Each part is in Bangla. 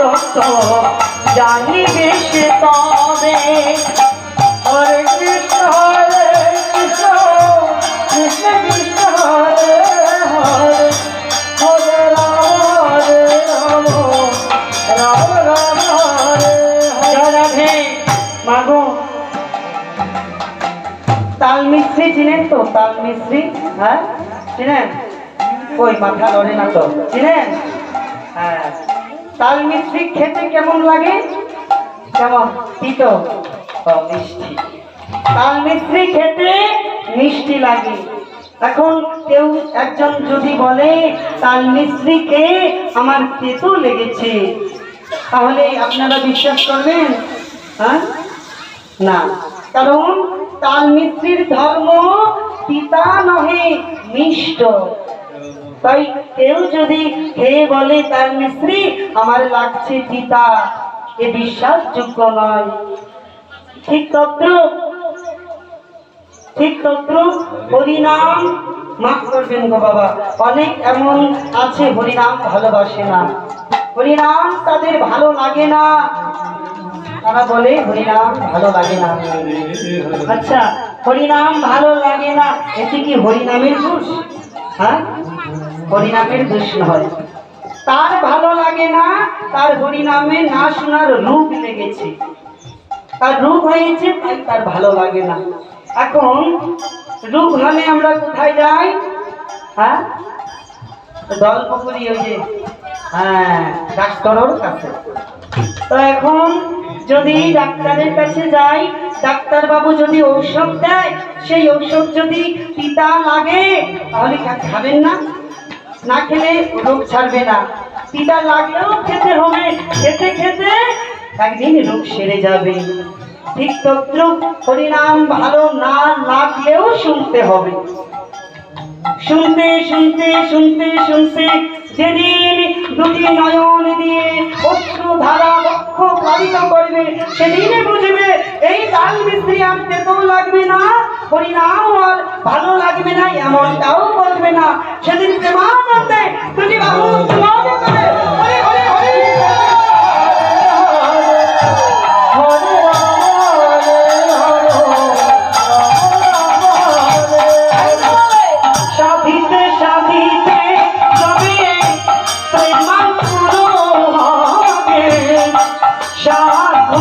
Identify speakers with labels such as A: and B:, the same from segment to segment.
A: তত জানিবে সে হরে কৃষ্ণ হরে কৃষ্ণ হরে
B: মাগো তাল মিস্ত্রি চিনেন তো তাল মিস্ত্রি হ্যাঁ চিনেন ওই মাথা ধরে না তো চিনেন হ্যাঁ তাল মিষ্টি খেতে কেমন লাগে কেমন তিত মিষ্টি তাল মিষ্টি খেতে মিষ্টি লাগে এখন কেউ একজন যদি বলে তাল মিস্ত্রিকে আমার তেতো লেগেছে তাহলে আপনারা বিশ্বাস করবেন হ্যাঁ না কারণ তাল মিস্ত্রির ধর্ম পিতা নহে মিষ্ট তাই কেউ যদি হে বলে তার মিস্ত্রি আমার লাগছে চিতা এ বিশ্বাসযোগ্য নয় ঠিক তত্র ঠিক তত্র হরিনাম মাফ করবেন গো বাবা অনেক এমন আছে হরিনাম ভালোবাসে না হরিনাম তাদের ভালো লাগে না তারা বলে হরিনাম ভালো লাগে না আচ্ছা হরিনাম ভালো লাগে না এটি কি হরিনামের দোষ হ্যাঁ হরিনামের দূষণ হয় তার ভালো লাগে না তার হরিনামে না শোনার রূপ লেগেছে তার রূপ হয়েছে তার ভালো লাগে না এখন রূপ নামে আমরা কোথায় যাই হ্যাঁ দলপুকুরি ওই যে হ্যাঁ ডাক্তারের কাছে তো এখন যদি ডাক্তারের কাছে যাই ডাক্তারবাবু যদি ঔষধ দেয় সেই ঔষধ যদি পিতা লাগে তাহলে খাবেন না না খেলে রোগ ছাড়বে না তিতা লাগলেও খেতে হবে খেতে খেতে একদিন রোগ সেরে যাবে ঠিক তত্র হরিনাম ভালো না লাগলেও শুনতে হবে শুনতে শুনতে শুনতে শুনতে যেদিন দুটি নয়ন দিয়ে অশ্রু ধারা লক্ষ্য প্লাবিত করবে সেদিনে বুঝবে এই তাল মিস্ত্রি আর তেতেও লাগবে না হরিনাম আর ভালো লাগবে না এমনটাও বলবে না সেদিন তোমার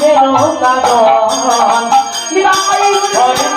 A: কাগন বিদায়